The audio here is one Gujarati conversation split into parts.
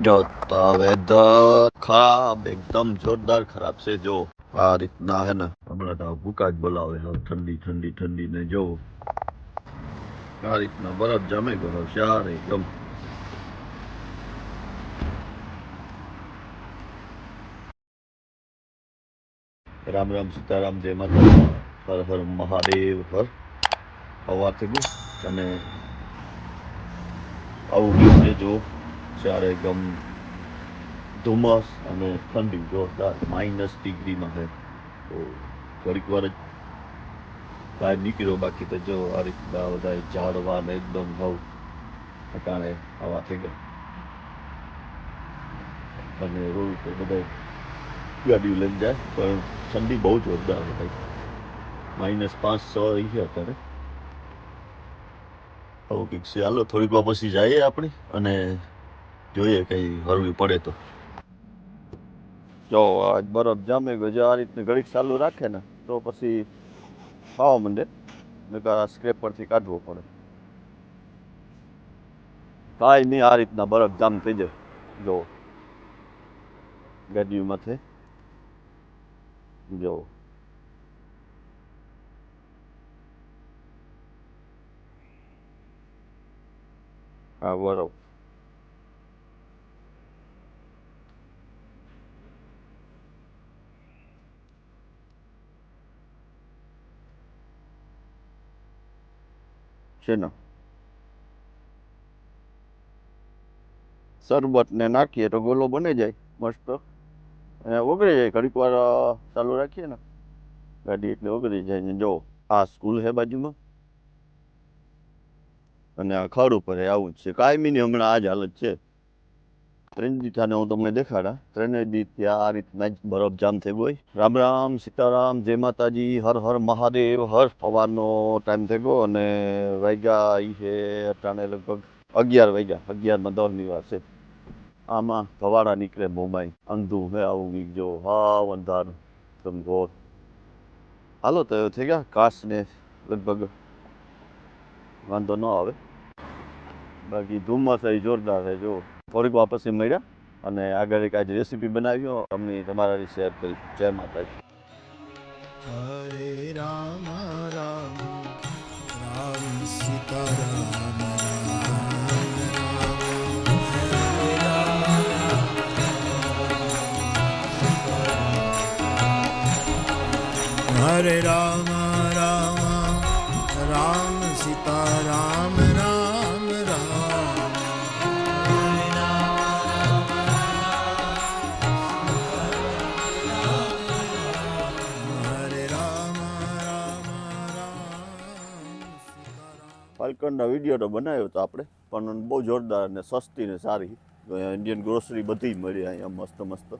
જો તો વેધર ખરાબ એકદમ જોરદાર ખરાબ છે જો આ રીતના હે ને હમણાં તો ભૂકા જ બોલાવે છે ઠંડી ઠંડી ઠંડી ને જો આ રીતના બરફ જમે ગયો શાર એકદમ રામ રામ સીતારામ જય માતા હર હર મહાદેવ હર હવા થઈ ગયું અને આવું ગયું છે જો ચારે એકદમ ધુમ્મસ અને ઠંડી, જોરદાર માઇનસ ડિગ્રીમાં છે. તો ઘડીક વાર જ બહાર નીકળ્યો બાકી તો જો આ રીતના બધા ઝાડવા ને એકદમ ભાવ ઠકાણે આવા થઈ ગયા. અને રોડ ઉપર બધા ગાડીઓ લઈને જાય, પણ ઠંડી બહુ જોરદાર ભાઈ. માઇનસ પાંચ, છ રહી છે અત્યારે. આવું કંઈક હાલો, થોડીક વાર પછી જઈએ આપણે અને જોઈએ કઈ હરવી પડે તો. જો, આજ બરફ જામે ગયો જો આ રીતની ઘડીક ચાલુ રાખે ને, તો પછી ખાવા માંડે, નકર આ સ્ક્રેપ પરથી કાઢવો પડે. કાંઈ નહીં, આ રીતના બરફ જામ થઈ જાય. જો ગાડીઓ માથે જો. હા બરફ. શેનો? શરબતને નાખીએ તો ગોલો બની જાય, મસ્ત. ઓગળી જાય, ઘડીક વાર ચાલુ રાખીએ ને. ગાડી એટલે ઓગળી જાય ને, જો, આ સ્કૂલ છે બાજુમાં. અને આ ખાડું ઉપર આવું જ છે. કાયમી ની હમણાં આ જ હાલત છે. ત્રણ દીઠાને હું તમને દેખાડા. ત્રણેય દીઠ આ રીતના જ બરફ જામ થઈ ગયો. રામ રામ, સીતારામ, જય માતાજી, હર હર મહાદેવ, હર સવારનો ટાઈમ થઈ ગયો અને વાગ્યા ઈ છે અટાણે લગભગ અગિયાર વાગ્યા. અગિયારમાં દોરની વાર છે. આમાં ધવાડા નીકળે મોમાઈ. અંધું હે આવું કંઈક જો હાવ અંધારું. તમ ઘોર હાલો તો થઈ ગયા. કાશને લગભગ વાંધો ન આવે. બાકી ધુમ્મસ એ જોરદાર છે, જો. થોડીક વાપસી મળ્યા અને આગળ એક આજે રેસીપી બનાવી અમને તમારા શેર કરી જય માતાજી હરે રામ રામ રામ સીતા હરે રામ રામ રામ સીતા રામ રામ. ફાલ્કનનો વીડિયો તો બનાવ્યો હતો આપણે. પણ બહુ જોરદાર અને સસ્તી ને સારી. ઇન્ડિયન ગ્રોસરી બધી મળી અહીંયા મસ્ત મસ્ત.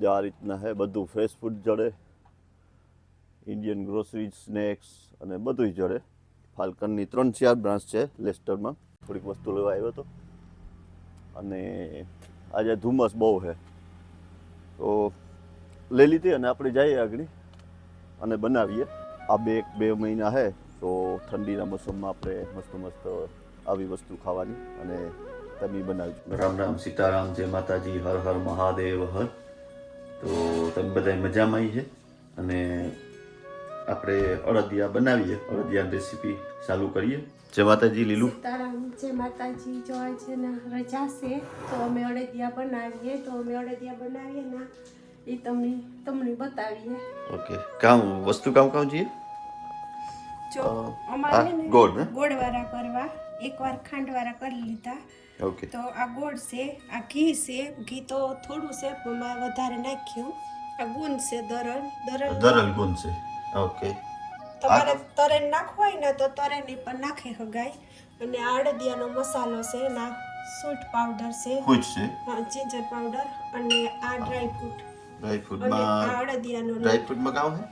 જે આ રીતના છે બધું ફ્રેશ ફૂડ જડે. ઇન્ડિયન ગ્રોસરી સ્નેક્સ અને બધું જડે. ફાલ્કનની ત્રણ ચાર બ્રાન્ચ છે લેસ્ટરમાં. થોડીક વસ્તુ લેવા આવ્યો હતો અને આજે ધુમ્મસ બહુ છે તો લઈ લીધી અને આપણે જઈએ આગળ. અને બનાવીએ. આ બે એક બે મહિના છે તો ઠંડીના મોસમમાં આપણે મસ્ત મસ્ત આવી વસ્તુ ખાવાની અને તમે બનાવજો રામ રામ સીતારામ જય માતાજી હર હર મહાદેવ હર. તો તમે બધા મજામાં આવી છે અને આપણે અડદિયા બનાવીએ અડદિયાની રેસીપી ચાલુ કરીએ. જય માતાજી લીલું. સીતારામ જય માતાજી જો છે ને રજા છે. તો અમે અડદિયા બનાવીએ તો અમે અડદિયા બનાવીએ ને એ તમને તમને બતાવીએ. ઓકે. કામ વસ્તુ કામ કામ જોઈએ જો અમારે ગોળ? ગોળવાળા કરવા એકવાર ખાંડવાળા કરી લીધા. ઓકે. તો આ ગોળ છે આ ઘી છે ઘી તો થોડું છે પણ વધારે નાખ્યું. આ ગુણ છે દરલ દરલ દરલ ગુણ છે. ઓકે. તમારે તરેન નાખવું હોય ને તો તરેની પણ નાખી હગાય અને આ અડદિયાનો મસાલો છે ના સૂટ પાવડર છે. કુછ છે? હા જીંજર પાવડર અને આ ડ્રાય ફ્રૂટ. ડ્રાય અને ફ્રૂટમાં આ અડદિયાનો ડ્રાય ફ્રૂટમાં કામ છે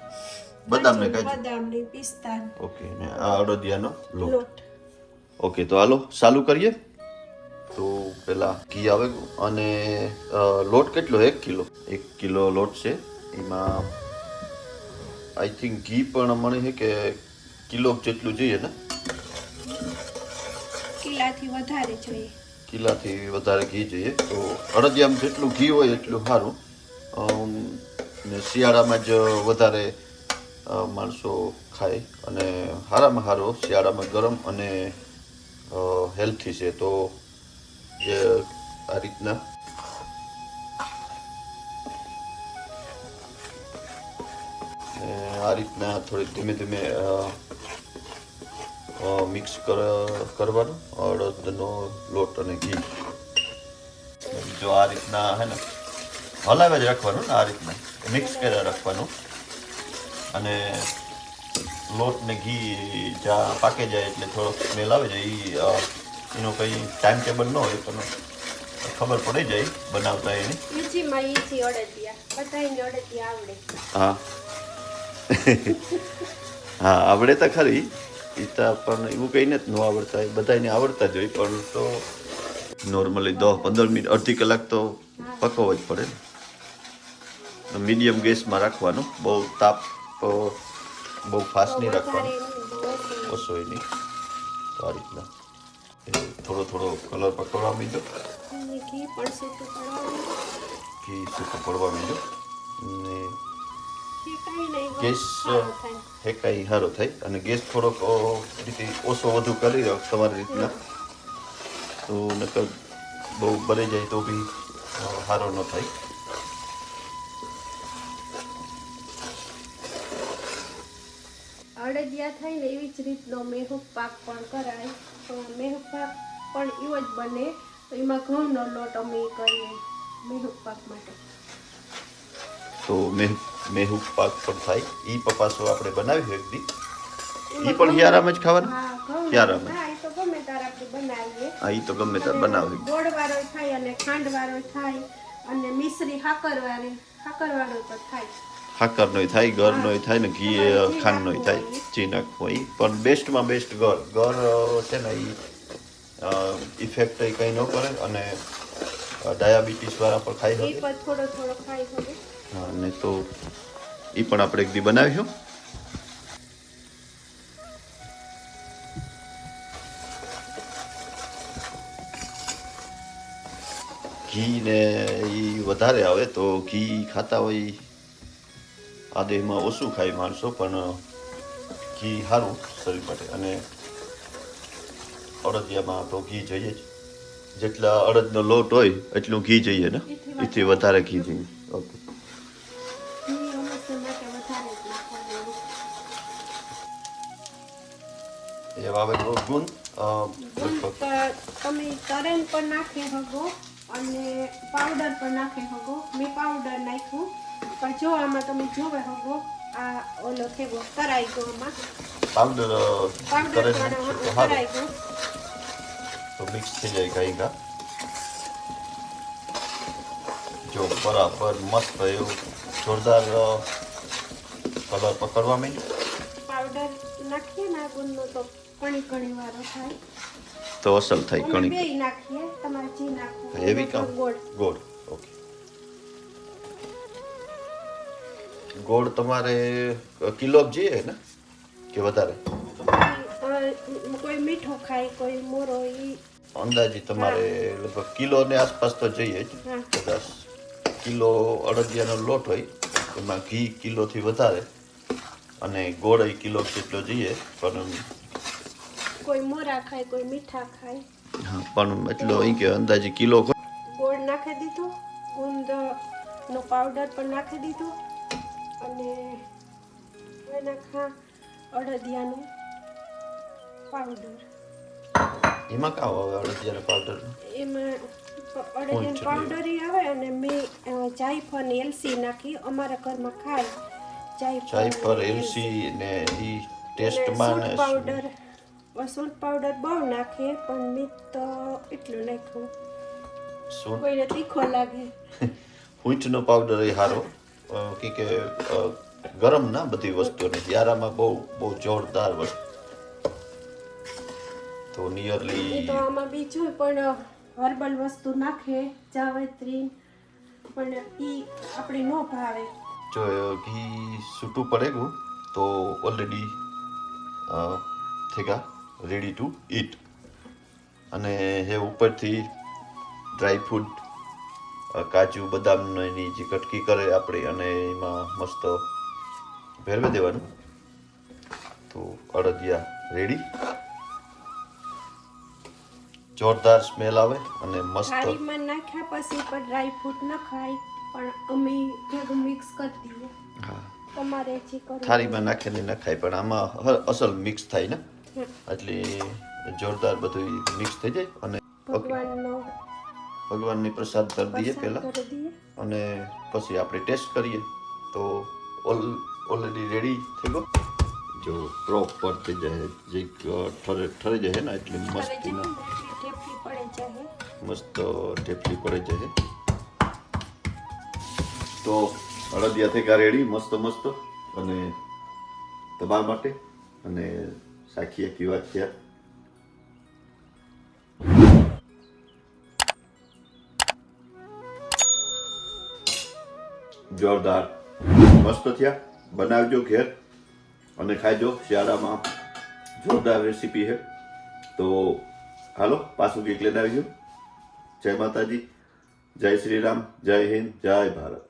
બદામ ને કાજુ? બદામની પિસ્તા. ઓકે ને આ અડદિયાનો લોટ. ઓકે તો હાલો ચાલુ કરીએ. તો પેલા ઘી આવે અને લોટ કેટલો? એક કિલો. એક કિલો લોટ છે. એમાં આઈ થિંક ઘી પણ મને છે કે કિલો જેટલું જોઈએ ને? કિલાથી વધારે જોઈએ. કિલાથી વધારે ઘી જોઈએ. તો અડદિયામાં જેટલું ઘી હોય એટલું સારું. ને શિયાળામાં જ વધારે માણસો ખાય અને સારામાં સારો શિયાળામાં ગરમ અને હેલ્થી છે. તો જે આ રીતના આ રીતના થોડીક ધીમે ધીમે મિક્સ કરવાનું. અડદનો લોટ અને ઘી. જો આ રીતના હે ને, હલાવે જ રાખવાનું ને આ રીતના. મિક્સ કર્યા રાખવાનું. અને લોટ ને ઘી જ્યાં પાકે જાય એટલે થોડોક સ્મેલ આવે છે એ એનો કંઈ ટાઈમ ટેબલ ન હોય પણ ખબર પડી જાય બનાવતા એની. હા. હા આવડે તો ખરી. ઈતા પણ એવું કહીને જ ન આવડતા. હોય બધાને આવડતા જ હોય પણ તો નોર્મલી દસ પંદર મિનિટ અડધી કલાક તો પકવવો જ પડે મીડિયમ ગેસમાં રાખવાનું બહુ તાપ અ, બહુ ફાસ્ટ નહીં રાખવાનું. ઓછો નહીં. તો આ રીતના. એ થોડો થોડો કલર પકડવા મીધો ઘી સૂકું પડવા મીધો ને કાંઈ ગેસ હેકાઈ સારો થાય. અને ગેસ થોડોક રીતે ઓછો વધુ કરી દો તમારી રીતના. તો નકર બહુ બળી જાય તો બી સારો ન થાય. અડદિયા થાય ને એવી જ રીતનો મેહુક પાક પણ કરાય. તો મેહુક પાક પણ એવો જ બને. તો એમાં ઘઉંનો લોટ અમે કરીએ મેહુક પાક માટે. તો મેહ મેહુક પાક પણ થાય. એ પપાસો આપણે બનાવી એકદી એ પણ હિયારામાં જ ખાવાનું? હા ઘઉં હા એ તો ગમે તાર આપણે બનાવીએ. હા એ તો ગમે ત્યારે બનાવી ગોળ વાળો થાય અને ખાંડ વાળો થાય અને મિશ્રી હાકર વાળી હાકર વાળો તો થાય હાકર નોય થાય ઘર નોય થાય ને ઘી ખાંડ નોય થાય ચીનક હોય પણ બેસ્ટમાં બેસ્ટ ઘર. ઘર છે ને એ ઇફેક્ટ કંઈ ન કરે અને ડાયાબિટીસ વાળા પણ ખાઈ એ શકે પણ થોડો થોડો ખાઈ શકે. હા, ને તો એ પણ આપણે એક દી બનાવીશું. ઘી ને એ વધારે આવે તો ઘી ખાતા હોય આ દેહમાં ઓછું ખાય માણસો પણ ઘી સારું શરીર માટે. અને અડદિયામાં તો ઘી જોઈએ જ. જેટલા અડદનો લોટ હોય એટલું ઘી જોઈએ ને? એથી વધારે ઘી જોઈએ. ઓકે. એ વાવેતરો ગુણ તમે તરેન પણ નાખી શકો અને પાવડર પણ નાખી શકો. મેં પાવડર નાખ્યું. પણ જો આમાં તમે જોવે શકો આ ઓલો થેગો તરાઈ ગયો આમાં. પાવડર પાવડર તો ગયો. તો મિક્સ થઈ જાય કાંઈ જો બરાબર મસ્ત એવું જોરદાર કલર પકડવા માંડ્યો. પાવડર નાખીએ ને તો ઘણી ઘણી વારો થાય. તો અસલ થાય નાખીએ તમારે જે નાખવું હેવી કામ. ગોળ. ગોળ. ઓકે ગોળ તમારે કિલો જોઈએ ને? કે વધારે? કોઈ મીઠો ખાય કોઈ મોરો અંદાજી તમારે લગભગ કિલો ને આસપાસ તો જોઈએ જ. કદાચ કિલો અડદિયાનો લોટ હોય એમાં ઘી કિલોથી વધારે અને ગોળ એ કિલો જેટલો જોઈએ પણ કોઈ મોરા ખાય કોઈ મીઠા ખાય. હા, પણ એટલો અહીં કે અંદાજે કિલો ગોળ નાખી દીધો ગુંદનો પાવડર પણ નાખી દીધો. અને હવે નાખા અડદિયાનું પાવડર એમાં કાં આવે અડદિયાનો પાવડર એમાં અડદિયાનો પાવડર આવે અને મેં જાયફળ એલસી નાખી. અમારા ઘરમાં ખાય જાયફળ એલસી ને એ ટેસ્ટમાં પાવડર સૂંઠ પાવડર બહુ નાખીએ પણ મેં તો એટલું નાખ્યું. કોઈને તીખો લાગે. ઊંચનો પાવડર એ સારો કે ગરમ ના બધી વસ્તુને યારામાં બહુ બહુ જોરદાર વસ્તુ તો નિયરલી તો આમાં બીજું પણ હર્બલ વસ્તુ નાખે જાવેત્રી. પણ ઈ આપણે ન ભાવે. જો ઘી છૂટું પડેગું તો ઓલરેડી થેગા રેડી ટુ ઈટ અને હે ઉપરથી ડ્રાય ફ્રૂટ કાજુ બદામનો એની જે કટકી કરે આપણે અને એમાં મસ્ત ભેરવી દેવાનું. તો અડદિયા રેડી. જોરદાર સ્મેલ આવે અને મસ્ત. થાળીમાં નાખ્યા પછી પણ ડ્રાય ફ્રૂટ ન ખાય પણ અમે ભેગું મિક્સ કરી દઈએ. હા. તમારે જે કરો થાળીમાં નાખીને ન ખાય પણ આમાં અસલ મિક્સ થાય ને. એટલે જોરદાર બધું મિક્સ થઈ જાય અને ભગવાનનો ભગવાનની પ્રસાદ કરી દઈએ પહેલાં અને પછી આપણે ટેસ્ટ કરીએ. તો ઓલ ઓલરેડી રેડી થઈ ગયો. જો પ્રોપર થઈ જાય જે ઠરે ઠરી જાય ને એટલે મસ્ત મસ્ત ઠેપલી પડે જાય. તો અડદિયા થઈ ગયા રેડી મસ્ત મસ્ત. અને તમારા માટે અને સાખી આખી વાત થયા જોરદાર. મસ્ત થયા. બનાવજો ઘેર અને ખાજો શિયાળામાં જોરદાર રેસીપી છે. તો હાલો, પાછું કેક લઈને આવી જાઓ જય માતાજી. જય શ્રી રામ. જય હિન્દ. જય ભારત.